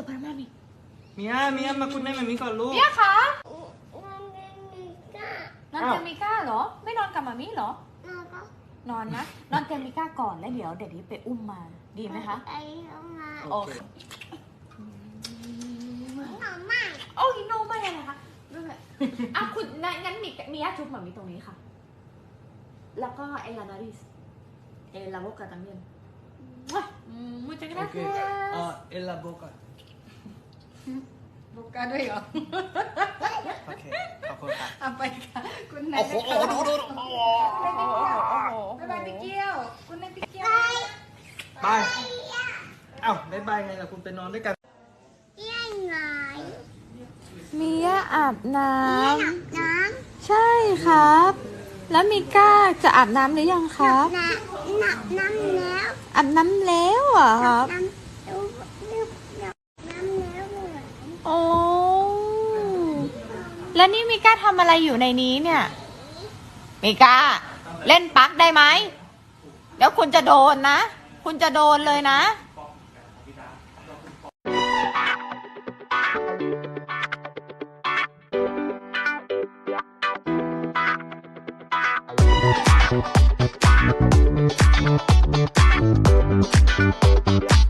Ito para mami. เมียเมียมาคุณแม่มามีก่อนลูกเมียคะมันไม่มีก้านอนอ้าวเตียงมิก้าเหรอ ไม่นอนกับมามี่เหรอแล้วก็นอนนะ นอนเตียงมิก้าก่อนแล้วเดี๋ยวเด็กนี้ไปอุ้มมา ดีไหมคะ ไปเอามาโอเคหน่อไม้โอ้ยโนไม่อะไรคะไม่เป็นไรอะคุณงั้นงั้นมีมียาชุบมามีตรงนี้ค่ะ แล้วก็เอลานาริส เอลาโบกาตังเมียนมุจังโอนะเคเอ่อเอลลาโบก่อน โบกาด้วยเหรอ โอเค ขอบคุณครับ เอาไปค่ะ คุณนายโอ้โห โอ้โหดูดูดูโอ้โหบ๊ายบายพี่เกี้ยว คุณนายพี่เกี้ยวไปเอ้าบ๊ายบายไงล่ะคุณไปนอนด้วยกันเยี่ยงไงมีย่าอาบน้หนักน้ำใช่ครับ แล้วมีก้าจะอาบน้ำหรือยังคำรับหนักหนักน้ำแล้วอาบน้ำแล้วเหรอครับ น้ำดูดูหนักน้ำแล้วเลย โอ้ แล้วนี่มิก้าทำอะไรอยู่ในนี้เนี่ยมิก้าเล่นปักได้ไหมเดี๋ยวคุณจะโดนนะ คุณจะโดนเลยนะเ